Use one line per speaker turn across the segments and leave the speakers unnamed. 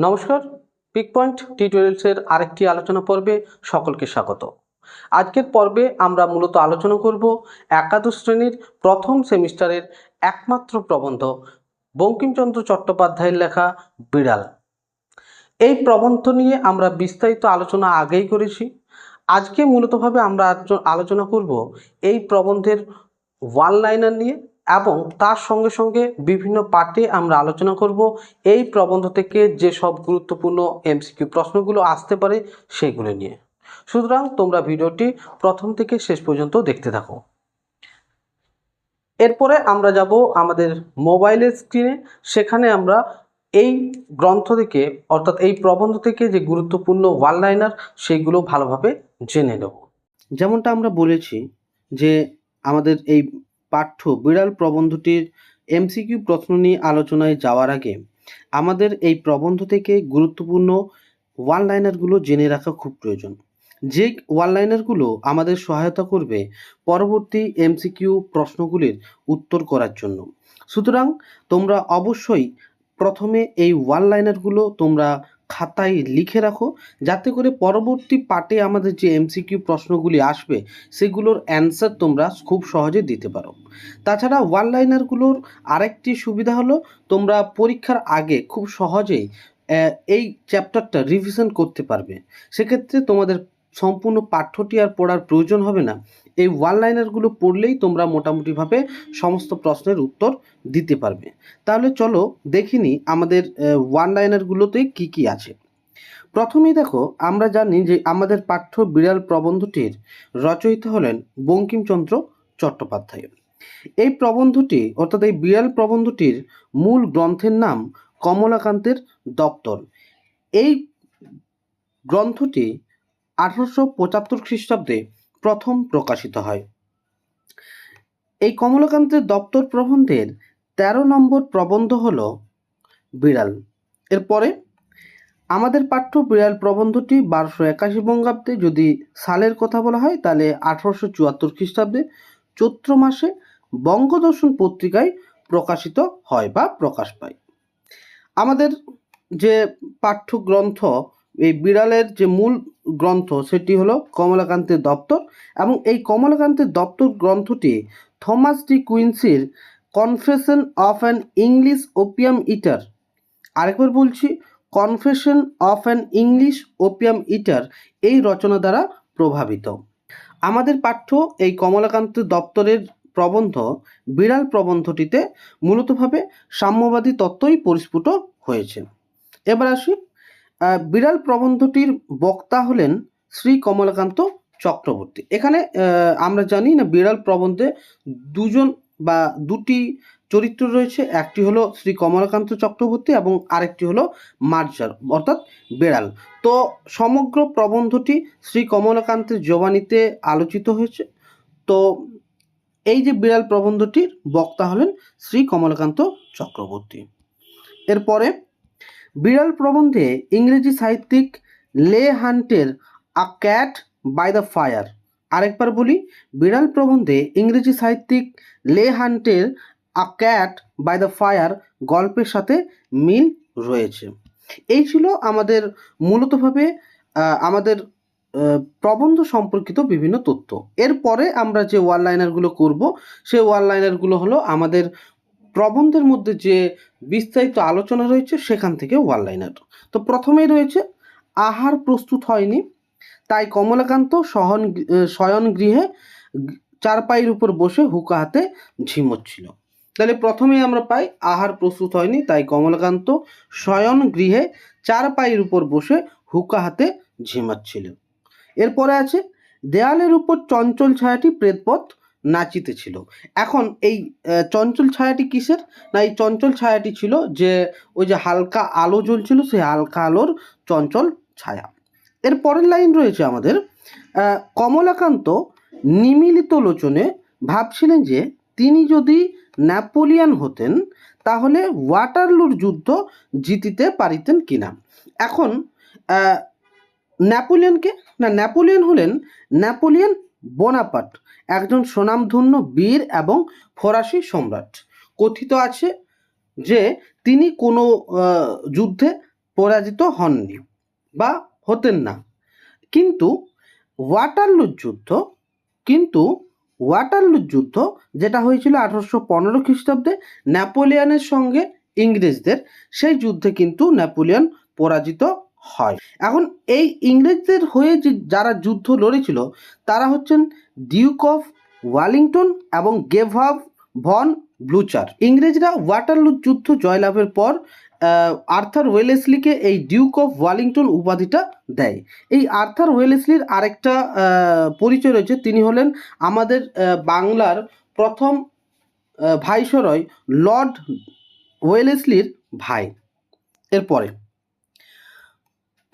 নমস্কার pick point টি টিউটোরিয়ালসের আরেকটি আলোচনা পর্বে সকলকে স্বাগত। আজকের পর্বে আমরা মূলত আলোচনা করব একাদশ শ্রেণির প্রথম সেমিস্টারের একমাত্র প্রবন্ধ বঙ্কিমচন্দ্র চট্টোপাধ্যায়ের লেখা বিড়াল। এই প্রবন্ধ নিয়ে আমরা বিস্তারিত আলোচনা আগেই করেছি। আজকে মূলতভাবে আমরা আলো- আলোচনা করব এই প্রবন্ধের ওয়ান লাইনার নিয়ে। এবং তার সঙ্গে সঙ্গে বিভিন্ন পার্টে আমরা আলোচনা করব এই প্রবন্ধ থেকে যে সব গুরুত্বপূর্ণ এমসিকিউ প্রশ্নগুলো আসতে পারে সেগুলো নিয়ে। সুতরাং তোমরা ভিডিওটি প্রথম থেকে শেষ পর্যন্ত দেখতে থাকো। এরপরে আমরা যাব আমাদের মোবাইলের স্ক্রিনে। সেখানে আমরা এই গ্রন্থ থেকে, অর্থাৎ এই প্রবন্ধ থেকে যে গুরুত্বপূর্ণ ওয়ান লাইনার সেইগুলো ভালোভাবে জেনে নেব। যেমনটা আমরা বলেছি যে আমাদের এই পাঠ্য বিড়াল প্রবন্ধটির এমসিকিউ প্রশ্ন নিয়ে আলোচনায় যাওয়ার আগে, আমাদের এই প্রবন্ধ থেকে গুরুত্বপূর্ণ ওয়ান লাইনারগুলো জেনে রাখা খুব প্রয়োজন। যে ওয়ান লাইনারগুলো আমাদের সহায়তা করবে পরবর্তী এমসিকিউ প্রশ্নগুলির উত্তর করার জন্য। সুতরাং তোমরা অবশ্যই প্রথমে এই ওয়ান লাইনারগুলো তোমরা খাতায় লিখে রাখো, যাতে করে পরবর্তী পার্টে আমাদের যে এমসিকিউ প্রশ্নগুলি আসবে, সেগুলোর অ্যান্সার তোমরা খুব সহজে দিতে পারো। তাছাড়া ওয়ান লাইনারগুলোর আরেকটি সুবিধা হলো, তোমরা পরীক্ষার আগে খুব সহজেই এই চ্যাপ্টারটা রিভিশন করতে পারবে। সেক্ষেত্রে তোমাদের সম্পূর্ণ পাঠ্যটি আর পড়ার প্রয়োজন হবে না। এই ওয়ান লাইনারগুলো পড়লেই তোমরা মোটামুটিভাবে সমস্ত প্রশ্নের উত্তর দিতে পারবে। তাহলে চলো দেখিনি আমাদের ওয়ান লাইনারগুলোতে কি কি আছে। প্রথমেই দেখো, আমরা জানি যে আমাদের পাঠ্য বিড়াল প্রবন্ধটির রচয়িতা হলেন বঙ্কিমচন্দ্র চট্টোপাধ্যায়। এই প্রবন্ধটি, অর্থাৎ এই বিড়াল প্রবন্ধটির মূল গ্রন্থের নাম কমলাকান্তের দপ্তর। এই গ্রন্থটি আঠারোশো পঁচাত্তর খ্রিস্টাব্দে প্রথম প্রকাশিত হয়। এই কমলাকান্তের দপ্তর প্রবন্ধের তেরো নম্বর প্রবন্ধ হল বিড়াল। এরপরে আমাদের পাঠ্য বিড়াল প্রবন্ধটি বারোশো একাশি বঙ্গাব্দে যদি সালের কথা বলা হয়, তাহলে আঠারোশো চুয়াত্তর খ্রিস্টাব্দে চৈত্র মাসে বঙ্গদর্শন পত্রিকায় প্রকাশিত হয় বা প্রকাশ পায়। আমাদের যে পাঠ্যগ্রন্থ এই বিড়ালের যে মূল গ্রন্থ সেটি হলো কমলাকান্তের দপ্তর এবং এই কমলাকান্তের দপ্তর গ্রন্থটি Thomas De কুইন্সির confession of an English opium eater. আরেকবার বলছি, confession of an English opium eater এই রচনা দ্বারা প্রভাবিত। আমাদের পাঠ্য এই কমলাকান্ত দপ্তরের প্রবন্ধ, বিড়াল প্রবন্ধটিতে মূলতভাবে সাম্যবাদী তত্ত্বই পরিস্ফুট হয়েছে। এবার আসি বিড়াল প্রবন্ধটির বক্তা হলেন শ্রী কমলাকান্ত চক্রবর্তী। এখানে আমরা জানি না বিড়াল প্রবন্ধে দুজন বা দুটি চরিত্র রয়েছে, একটি হলো শ্রী কমলাকান্ত চক্রবর্তী এবং আরেকটি হলো মার্জার, অর্থাৎ বেড়াল। তো সমগ্র প্রবন্ধটি শ্রী কমলাকান্তের জবানিতে আলোচিত হয়েছে। তো এই যে বিড়াল প্রবন্ধটির বক্তা হলেন শ্রী কমলাকান্ত চক্রবর্তী। এরপরে বিড়াল প্রবন্ধে ইংরেজি সাহিত্যিক Leigh হান্টের a cat by the fire. আরেকবার বলি, বিড়াল প্রবন্ধে ইংরেজি সাহিত্যিক Leigh হান্টের a cat by the fire গল্পের সাথে মিল রয়েছে। এই ছিল আমাদের মূলতভাবে আমাদের প্রবন্ধ সম্পর্কিত বিভিন্ন তথ্য। এরপরে আমরা যে ওয়ান লাইনারগুলো করব, সেই ওয়ান লাইনারগুলো হলো আমাদের প্রবন্ধের মধ্যে যে বিস্তারিত আলোচনা রয়েছে, সেখান থেকে ওয়ান লাইনার তো প্রথমেই রয়েছে, আহার প্রস্তুত হয়নি, তাই কমলাকান্ত সহন শয়ন গৃহে চারপাইয়ের উপর বসে হুকা হাতে ঝিমোচ্ছিল। তাহলে প্রথমেই আমরা পাই, আহার প্রস্তুত হয়নি, তাই কমলাকান্ত শয়ন গৃহে চার পায়ের উপর বসে হুকা হাতে ঝিমাচ্ছিল। এরপরে আছে, দেয়ালের উপর চঞ্চল ছায়াটি প্রেতপথ নাচিতেছিল এখন এই চঞ্চল ছায়াটি কিসের? না এই চঞ্চল ছায়াটি ছিল যে ওই যে হালকা আলো জ্বলছিল সেই হালকা আলোর চঞ্চল ছায়া। এর পরের লাইন রয়েছে আমাদের কমলাকান্ত নিমিলিত লোচনে ভাবছিলেন যে তিনি যদি নেপোলিয়ান হতেন তাহলে ওয়াটারলুর যুদ্ধ জিতিতে পারিতেন কিনা? এখন আহ, নেপোলিয়নকে না নেপোলিয়ন হলেন নেপোলিয়ন বোনাপাট একজন স্বনামধন্য বীর এবং ফরাসি সম্রাট। কথিত আছে যে, তিনি কোনো যুদ্ধে পরাজিত হননি বা হতেন না। কিন্তু ওয়াটারলুর যুদ্ধ, কিন্তু ওয়াটারলুর যুদ্ধ, যেটা হয়েছিল আঠারোশো পনেরো খ্রিস্টাব্দে নেপোলিয়নের সঙ্গে ইংরেজদের, সেই যুদ্ধে কিন্তু নেপোলিয়ন পরাজিত হয়। এখন এই ইংরেজদের হয়ে যে যারা যুদ্ধ লড়েছিল, তারা হচ্ছেন ডিউক অফ ওয়ালিংটন এবং গেভাভ ভন ব্লুচার ইংরেজরা ওয়াটারলু যুদ্ধ জয়লাভের পর আর্থার ওয়েলেসলিকে এই ডিউক অফ ওয়ালিংটন উপাধিটা দেয়। এই আর্থার ওয়েলেসলির আরেকটা পরিচয় রয়েছে। তিনি হলেন আমাদের বাংলার প্রথম ভাইসরয় লর্ড ওয়েলেসলির ভাই। এরপরে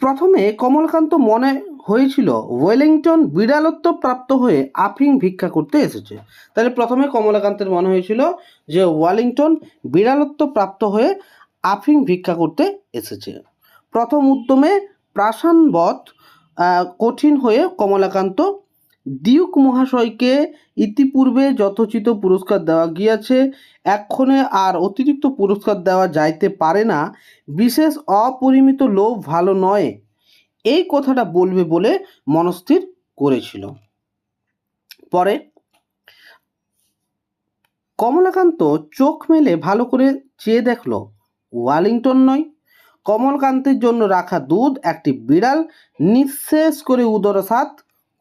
প্রথমে কমলকান্ত মনে হয়েছিল ওয়েলিংটন বিড়ালত্ব প্রাপ্ত হয়ে আফিং ভিক্ষা করতে এসেছে। তাহলে প্রথমে কমলাকান্তের মনে হয়েছিল যে ওয়েলিংটন বিড়ালত্ব প্রাপ্ত হয়ে আফিং ভিক্ষা করতে এসেছে। প্রথম উদ্যমে প্রাসানবধ কঠিন হয়ে কমলাকান্ত ডিউক মহাশয়কে ইতিপূর্বে যথোচিত পুরস্কার দেওয়া গিয়াছে, এক্ষণে আর অতিরিক্ত পুরস্কার দেওয়া যাইতে পারে না। বিশেষ অপরিমিত লোভ ভালো নয়। এই কথাটা বলবে বলে মনস্থির করেছিল। পরে কমলাকান্ত চোখ মেলে ভালো করে চেয়ে দেখল, ওয়ালিংটন নয়। কমলকান্তের জন্য রাখা দুধ একটি বিড়াল নিঃশেষ করে উদরসাত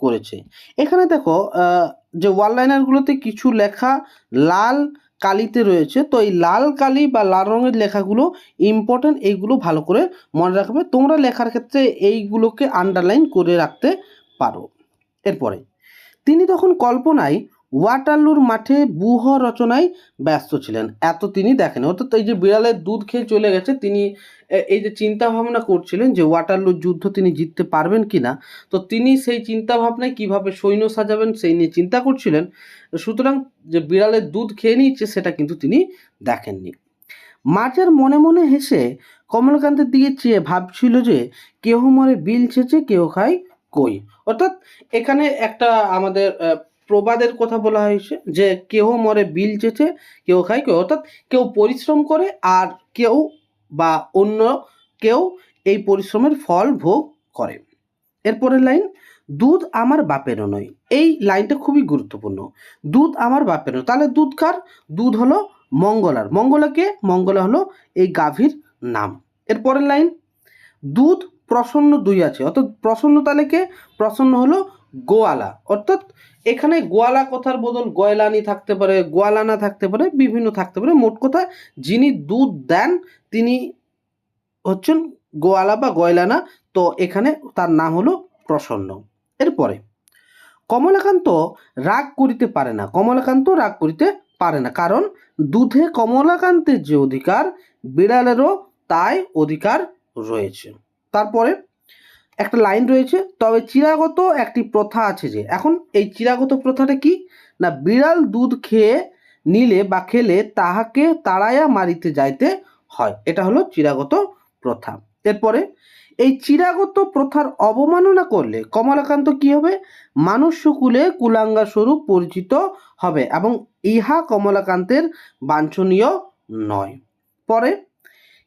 করেছে। এখানে দেখো যে ওয়াল লাইনারগুলোতে কিছু লেখা লাল কালিতে রয়েছে, তো এই লাল কালি বা লাল রঙের লেখাগুলো ইম্পর্টেন্ট এইগুলো ভালো করে মনে রাখবে। তোমরা লেখার ক্ষেত্রে এইগুলোকে আন্ডারলাইন করে রাখতে পারো। এরপরে, তিনি তখন কল্পনায় ওয়াটারলুর মাঠে বুহ রচনায় ব্যস্ত ছিলেন। এত তিনি দেখেন, অর্থাৎ এই যে বিড়ালের দুধ খেয়ে চলে গেছে, তিনি এই যে চিন্তা ভাবনা করছিলেন যে ওয়াটারলুর যুদ্ধ তিনি জিততে পারবেন কি না তো তিনি সেই চিন্তা ভাবনায় কীভাবে সৈন্য সাজাবেন সেই নিয়ে চিন্তা করছিলেন। সুতরাং যে বিড়ালের দুধ খেয়ে নিচ্ছে সেটা কিন্তু তিনি দেখেননি। মার্জার মনে মনে হেসে কমলকান্তের দিকে চেয়ে ভাবছিল যে, কেহ মরে বিল ছেঁচে কেউ খায় কই? অর্থাৎ এখানে একটা আমাদের প্রবাদের কথা বলা হয়েছে যে কেহ মরে বিল চেঁচে কেউ খায় কেউ অর্থাৎ কেউ পরিশ্রম করে আর কেউ বা অন্য কেউ এই পরিশ্রমের ফল ভোগ করে। এরপরের লাইন, দুধ আমার বাপেরও নয়। এই লাইনটা খুবই গুরুত্বপূর্ণ। দুধ আমার বাপেরও তাহলে দুধ কার? দুধ হলো মঙ্গলার। মঙ্গলাকে মঙ্গলা হলো এই গাভীর নাম। এরপরের লাইন, দুধ প্রসন্ন দুই আছে। অর্থাৎ প্রসন্ন তাহলে কে? প্রসন্ন হলো গোয়ালা। অর্থাৎ এখানে গোয়ালা কথার বদল গয়লানি থাকতে পারে, গোয়ালানা থাকতে পারে, বিভিন্ন থাকতে পারে। মোট কথা যিনি দুধ দেন, তিনি হচ্ছেন গোয়ালা বা গয়লানা। তো এখানে তার নাম হলো প্রসন্ন। এরপরে, কমলাকান্ত রাগ করিতে পারে না। কমলাকান্ত রাগ করিতে পারে না। কারণ দুধে কমলাকান্তের যে অধিকার, বিড়ালেরও তাই অধিকার রয়েছে। তারপরে একটা লাইন রয়েছে, তবে চিরাগত একটি প্রথা আছে যে, এখন এই চিরাগত প্রথাটা কি? না, বিড়াল দুধ খেয়ে নিলে বা খেলে তাহাকে তাড়াইয়া মারিতে যাইতে হয়। এটা হলো চিরাগত প্রথা। এরপরে, এই চিরাগত প্রথার অবমাননা করলে কমলাকান্ত কি হবে? মানুষ্যকুলে কুলাঙ্গা স্বরূপ পরিচিত হবে এবং ইহা কমলাকান্তের বাঞ্ছনীয় নয়। পরে,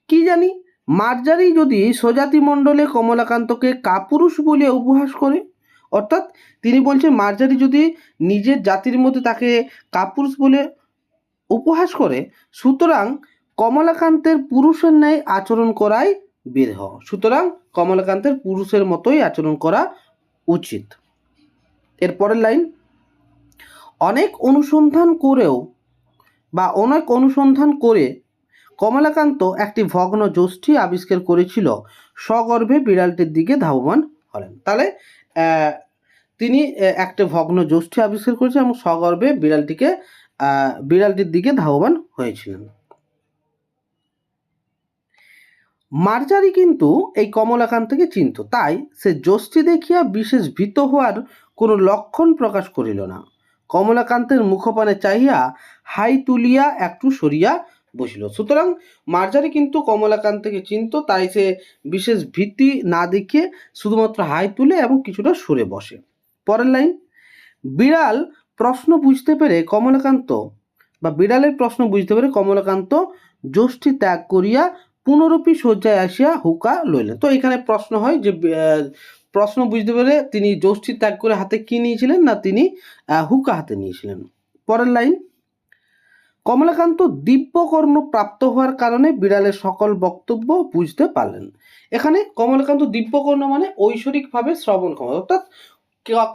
কি জানি? মার্জারি যদি স্বজাতি মণ্ডলে কমলাকান্তকে কাপুরুষ বলে উপহাস করে, অর্থাৎ তিনি বলছেন মার্জারি যদি নিজের জাতির মধ্যে তাকে কাপুরুষ বলে উপহাস করে, সুতরাং কমলাকান্তের পুরুষের ন্যায় আচরণ করাই বিদেহ সুতরাং কমলাকান্তের পুরুষের মতোই আচরণ করা উচিত। এরপরের লাইন, অনেক অনুসন্ধান করেও বা অনেক অনুসন্ধান করে কমলাকান্ত একটি ভগ্ন যষ্ঠী আবিষ্কার করেছিল। সগর্ভে বিড়ালটির দিকে ধাবমান হলেন তাহলে তিনি একটা ভগ্ন যষ্ঠী আবিষ্কার করেছিলেন এবং সগর্ভে বিড়ালটিকে বিড়ালটির দিকে ধাবমান হয়েছিলেন। মার্জারি কিন্তু এই কমলাকান্তকে চিনত। তাই সে যষ্টি দেখিয়া বিশেষ ভীত হওয়ার কোনো লক্ষণ প্রকাশ করিল না। কমলাকান্তের মুখপানে চাহিয়া হাই তুলিয়া একটু সরিয়া বসিল। সুতরাং মার্জারি কিন্তু কমলাকান্তকে চিনত, তাই সে বিশেষ ভীতি না দেখিয়ে শুধুমাত্র হাই তুলে এবং কিছুটা সরে বসে। পরের লাইন, বিড়াল প্রশ্ন বুঝতে পেরে কমলাকান্ত, বা বিড়ালের প্রশ্ন বুঝতে পেরে কমলাকান্ত যষ্টি ত্যাগ করিয়া পুনরূপী শয্যায় আসিয়া হুকা লইলেন। তো এখানে প্রশ্ন হয় যে প্রশ্ন বুঝতে পেরে তিনি যষ্টি ত্যাগ করে হাতে কি নিয়েছিলেন, না তিনি হুকা হাতে নিয়েছিলেন? পরের লাইন কমলাকান্ত দিব্যকর্ণ প্রাপ্ত হওয়ার কারণে বিড়ালের সকল বক্তব্য বুঝতে পারলেন। এখানে কমলাকান্ত দিব্যকর্ণ মানে ঐশ্বরিকভাবে শ্রবণ ক্ষমতা অর্থাৎ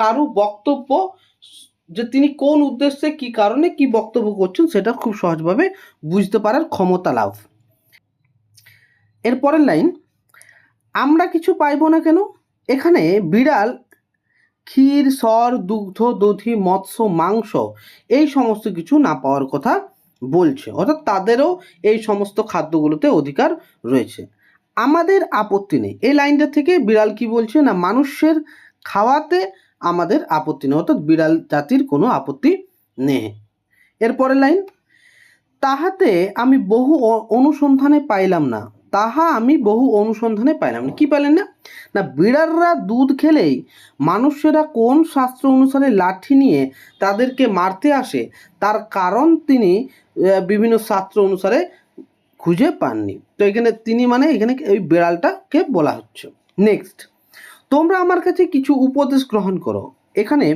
কারও বক্তব্য, যে তিনি কোন উদ্দেশ্যে, কি কারণে, কি বক্তব্য করছেন সেটা খুব সহজভাবে বুঝতে পারার ক্ষমতা লাভ। এরপরের লাইন, আমরা কিছু পাইব না কেন? এখানে বিড়াল, ক্ষীর, সর, দুগ্ধ, দধি, মৎস্য, মাংস, এই সমস্ত কিছু না পাওয়ার কথা বলছে। অর্থাৎ তাদেরও এই সমস্ত খাদ্যগুলোতে অধিকার রয়েছে। আমাদের আপত্তি নেই। এই লাইনটা থেকে বিড়াল কি বলছে না, মানুষের খাওয়াতে আমাদের আপত্তি নেই। অর্থাৎ বিড়াল জাতির কোনো আপত্তি নেই। এরপরে লাইন, তাহাতে আমি বহু অনুসন্ধানে পাইলাম না। তাহা আমি বহু অনুসন্ধানে পাইলাম কি পাইলেন না? না, বিড়ালরা দুধ খেলেই মানুষেরা কোন শাস্ত্র অনুসারে লাঠি নিয়ে তাদেরকে মারতে আসে, তার কারণ তিনি বিভিন্ন শাস্ত্র অনুসারে খুঁজে পাননি। তো এখানে তিনি মানে এখানে ওই বিড়ালটাকে বলা হচ্ছে। নেক্সট তোমরা আমার কাছে কিছু উপদেশ গ্রহণ করো। এখানে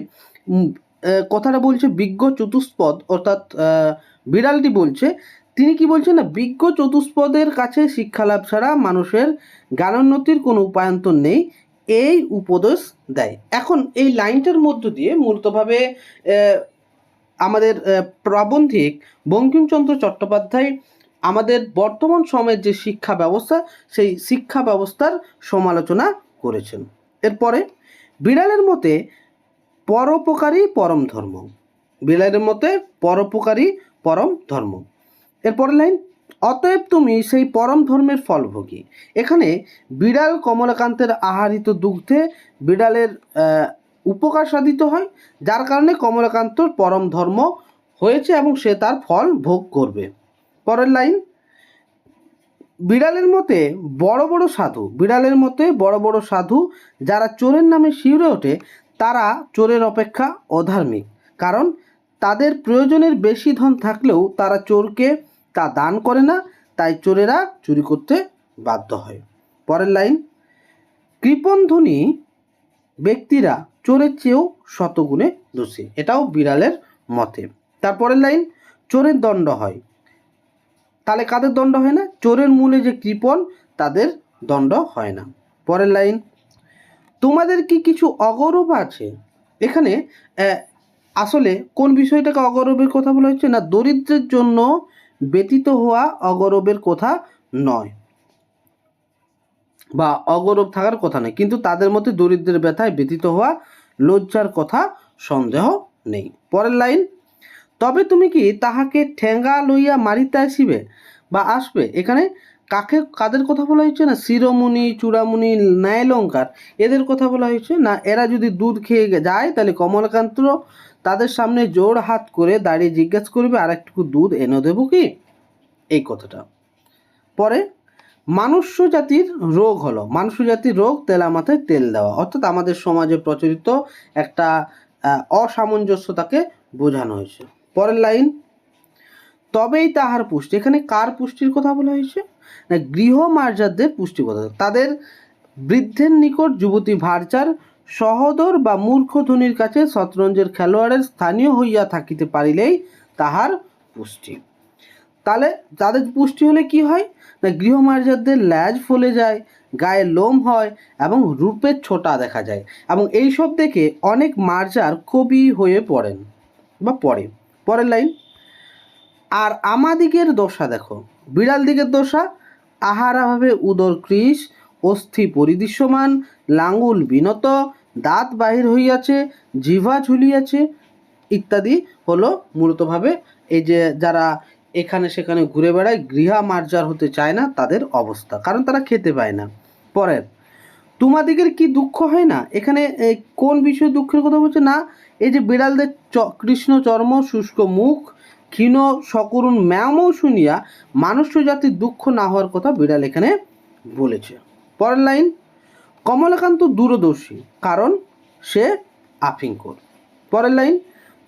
কথাটা বলছে বিজ্ঞ চতুষ্পদ, অর্থাৎ বিড়ালটি বলছে তিনি কি বলছেন না, বিজ্ঞ চতুষ্পদের কাছে শিক্ষালাভ ছাড়া মানুষের জ্ঞানোন্নতির কোনো উপায়ন্তর নেই, এই উপদেশ দেয়। এখন এই লাইনটার মধ্য দিয়ে মূলতভাবে আমাদের প্রাবন্ধিক বঙ্কিমচন্দ্র চট্টোপাধ্যায় আমাদের বর্তমান সময়ের যে শিক্ষা ব্যবস্থা, সেই শিক্ষা ব্যবস্থার সমালোচনা করেছেন। এরপরে বিড়ালের মতে পরোপকারী পরম ধর্ম। বিড়ালের মতে পরোপকারী পরম ধর্ম। এরপরের লাইন, অতএব তুমি সেই পরম ধর্মের ফলভোগী। এখানে বিড়াল কমলাকান্তের আহারিত দুগ্ধে বিড়ালের উপকার সাধিত হয়, যার কারণে কমলাকান্তর পরম ধর্ম হয়েছে এবং সে তার ফল ভোগ করবে। পরের লাইন, বিড়ালের মতে বড় বড় সাধু, বিড়ালের মতে বড় বড় সাধু যারা চোরের নামে শিউরে ওঠে, তারা চোরের অপেক্ষা অধার্মিক। কারণ তাদের প্রয়োজনের বেশি ধন থাকলেও তারা চোরকে তা দান করে না, তাই চোরেরা চুরি করতে বাধ্য হয়। পরের লাইন, কৃপণ ধনী ব্যক্তিরা চোরের চেয়েও শতগুণে দোষী। এটাও বিড়ালের মতে। তারপরের লাইন, চোরের দণ্ড হয়। তাহলে কাদের দণ্ড হয় না? চোরের মূলে যে কৃপণ, তাদের দণ্ড হয় না। পরের লাইন, তোমাদের কি কিছু অগৌরব আছে? এখানে আসলে কোন বিষয়টাকে অগৌরবের কথা বলা হচ্ছে না দরিদ্রের জন্য ব্যতীত হওয়া অগৌরবের কথা নয় বা অগৌরব থাকার কথা নয় কিন্তু তাদের মধ্যে দরিদ্রের ব্যথায় ব্যতীত হওয়া লজ্জার কথা সন্দেহ নেই। পরের লাইন, তবে তুমি কি তাহাকে ঠেঙ্গা লইয়া মারিতে আসিবে বা আসবে? এখানে কাকে, কাদের কথা বলা হয়েছে না? শিরোমণি, চূড়ামণি, ন্যায়লঙ্কার, এদের কথা বলা হয়েছে না? এরা যদি দুধ খেয়ে যায় তাহলে কমলকান্ত তাদের সামনে জোর হাত করে দাঁড়িয়ে জিজ্ঞাসা করবে, আর একটু দুধ এনে দেবো কি? এই কথাটা। পরে, মানুষ্য জাতির রোগ হলো। মানুষ্য জাতির রোগ তেলা মাথায় তেল দেওয়া। অর্থাৎ আমাদের সমাজে প্রচলিত একটা অসামঞ্জস্যতাকে বোঝানো হয়েছে। পরের লাইন, তবেই তাহার পুষ্টি। এখানে কার পুষ্টির কথা বলা হয়েছে? না গৃহমার্জারদের পুষ্টি কথা। তাদের বৃদ্ধের নিকট যুবতী ভারচার সহদর বা মূর্খ ধনির কাছে শতরঞ্জের খেলোয়াড়ের স্থানীয় হইয়া থাকিতে পারিলেই তাহার পুষ্টি। তাহলে তাদের পুষ্টি হলে কি হয়? না গৃহমার্জারদের ল্যাজ ফলে যায়, গায়ে লোম হয় এবং রূপের ছোটা দেখা যায় এবং এইসব দেখে অনেক মার্জার কবি হয়ে পড়েন বা পড়ে। পরের লাইন, আর আমাদিগের দশা দেখো। বিড়াল দিকের দশা, আহারাভাবে উদর কৃষ অস্থি পরিদৃশ্যমান লাঙ্গুল বিনত, দাঁত বাহির হইয়াছে জিভা ঝুলিয়াছে ইত্যাদি হলো মূলতভাবে এই যে যারা এখানে সেখানে ঘুরে বেড়ায়, গৃহা মার্জার হতে চায় না, তাদের অবস্থা। কারণ তারা খেতে পায় না। পরের, তোমাদিগের কি দুঃখ হয় না? এখানে কোন বিষয়ে দুঃখের কথা বলছে? না, এই যে বিড়ালদের চ- কৃষ্ণ চর্ম, শুষ্ক মুখ, ক্ষীণ সকরুণ ম্যামও শুনিয়া, মানুষ জাতির দুঃখ না হওয়ার কথা বিড়াল এখানে বলেছে। পরের লাইন, কমলাকান্ত দূরদর্শী, কারণ সে আফিংকর পরের লাইন,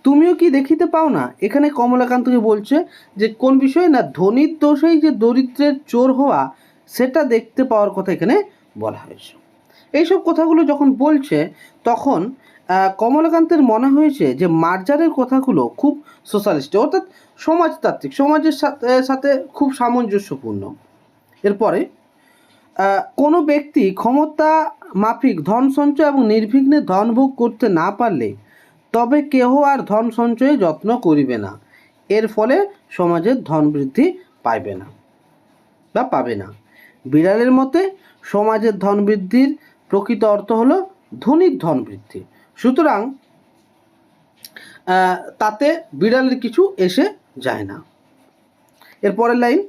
তুমিও কি দেখিতে পাও না, এখানে কমলাকান্তকে বলছে যে, কোন বিষয়ে না ধনির দোষেই যে দরিদ্রের চোর হওয়া, সেটা দেখতে পাওয়ার কথা এখানে বলা হয়েছে। এইসব কথাগুলো যখন বলছে, তখন কমলাকান্তের মনে হয়েছে যে, মার্জারের কথাগুলো খুব সোশ্যালিস্ট, অর্থাৎ সমাজতাত্ত্বিক, সমাজের সাথে সাথে খুব সামঞ্জস্যপূর্ণ। এরপরে কোনো ব্যক্তি ক্ষমতা, মাফিক, ধন সঞ্চয় এবং নির্বিঘ্নে ধন ভোগ করতে না পারলে তবে কেহ আর ধন সঞ্চয়ে যত্ন করিবে না। এর ফলে সমাজের ধন বৃদ্ধি পাইবে না বা পাবে না। বিড়ালের মতে, সমাজের ধন বৃদ্ধির প্রকৃত অর্থ হলো ধনির ধন বৃদ্ধি। সুতরাং তাতে বিড়ালের কিছু এসে যায় না। এরপরের লাইন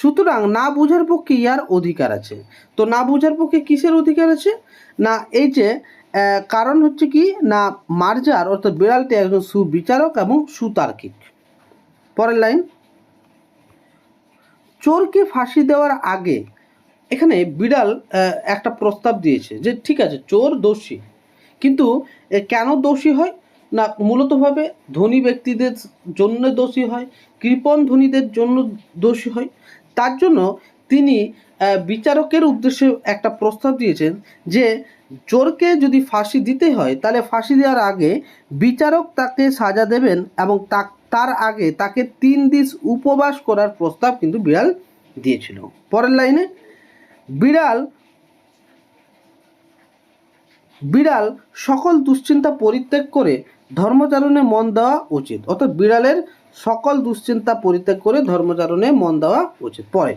সুতরাং না বুঝার পক্ষে ইয়ার অধিকার আছে। তো না বুঝার পক্ষে কিসের অধিকার আছে? না, এই যে কারণ হচ্ছে কি, না মার্জার, অর্থাৎ বিড়ালটি একজন সুবিচারক এবং সুতার্কিক। পরের লাইন। চোরকে ফাঁসি দেওয়ার আগে এখানে বিড়াল একটা প্রস্তাব দিয়েছে যে, ঠিক আছে, চোর দোষী। কিন্তু কেন দোষী হয়? না, মূলতভাবে ধনী ব্যক্তিদের জন্য দোষী হয়, কৃপণ ধনীদের জন্য দোষী হয়। তার জন্য তিনি বিচারকের উদ্দেশ্যে একটা প্রস্তাব দিয়েছেন যে, চোরকে যদি ফাঁসি দিতে হয়, তাহলে ফাঁসি দেওয়ার আগে বিচারক তাকে সাজা দেবেন এবং তার আগে তাকে তিন দিন উপবাস করার প্রস্তাব কিন্তু বিড়াল দিয়েছিল। পরের লাইনে, বিড়াল বিড়াল সকল দুশ্চিন্তা পরিত্যাগ করে ধর্মচারণে মন দেওয়া উচিত। অর্থাৎ বিড়ালের সকল দুশ্চিন্তা পরিত্যাগ করে ধর্মচারণে মন দেওয়া উচিত। পরে,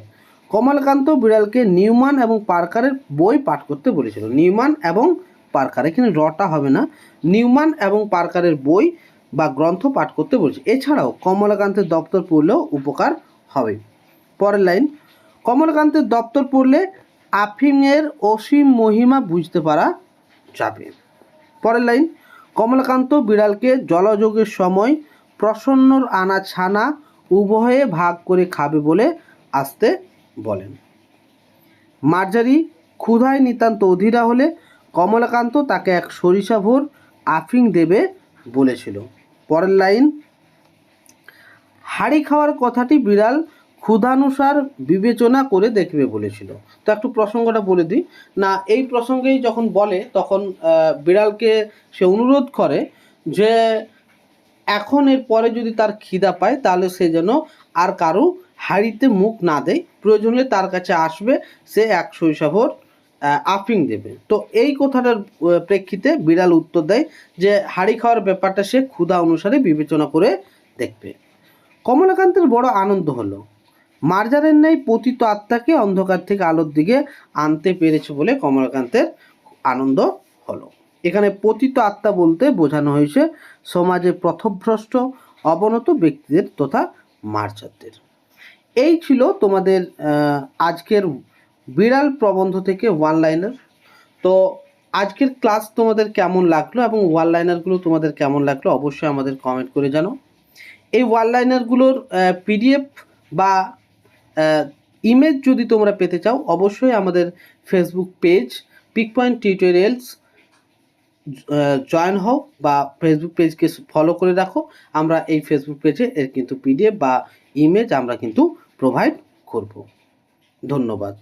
কমলকান্ত বিড়ালকে নিউমান এবং পার্কারের বই পাঠ করতে বলেছিল। নিউমান এবং পার্কার, এখানে রটা হবে না। নিউমান এবং পার্কারের বই বা গ্রন্থ পাঠ করতে বলেছে। এছাড়াও, কমলাকান্তের দপ্তর পড়লেও উপকার হবে। পরের লাইন, কমলকান্তের দপ্তর পড়লে আফিমের অসীম মহিমা বুঝতে পারা যাবে। পরের লাইন, কমলাকান্ত বিড়ালকে জলযোগের সময় প্রসন্নর আনা ছানা উভয়ে ভাগ করে খাবে বলে আসতে বলেন। মার্জারি ক্ষুধায় নিতান্ত অধীরা হলে কমলাকান্ত তাকে এক সরিষা ভোর আফিং দেবে বলেছিল। পরের লাইন, হাড়ি খাওয়ার কথাটি বিড়াল ক্ষুধানুসার বিবেচনা করে দেখবে বলেছিল। তো একটু প্রসঙ্গটা বলে দিই। না, এই প্রসঙ্গেই যখন বলে, তখন বিড়ালকে সে অনুরোধ করে যে এখন এর পরে যদি তার খিদা পায়, তাহলে সে যেন আর কারও হাড়িতে মুখ না দেয়। প্রয়োজন তার কাছে আসবে, সে এক শৈশবর আফিং দেবে। তো এই কথাটার প্রেক্ষিতে বিড়াল উত্তর দেয় যে, হাড়ি খাওয়ার ব্যাপারটা সে ক্ষুধা অনুসারে বিবেচনা করে দেখবে। কমলাকান্তের বড় আনন্দ হলো। মার্জারের ন্যায় পতিত আত্মাকে অন্ধকার থেকে আলোর দিকে আনতে পেরেছে বলে কমলাকান্তের আনন্দ হলো। এখানে পতিত আত্মা বলতে বোঝানো হয়েছে সমাজে প্রথভ্রষ্ট, অবনত ব্যক্তিদের তথা মার্জারদের এই ছিল তোমাদের আজকের বিড়াল প্রবন্ধ থেকে ওয়ান লাইনার তো আজকের ক্লাস তোমাদের কেমন লাগল এবং ওয়ান লাইনারগুলো তোমাদের কেমন লাগল অবশ্যই আমাদের কমেন্ট করে জানো এই ওয়ান লাইনারগুলোর পিডিএফ বা ইমেজ যদি তোমরা পেতে চাও, অবশ্যই আমাদের Facebook page peak point tutorials join হও বা ফেসবুক পেজকে ফলো করে রাখো। আমরা এই ফেসবুক পেজে এর কিন্তু পিডিএফ বা ইমেজ আমরা কিন্তু প্রোভাইড করব। ধন্যবাদ।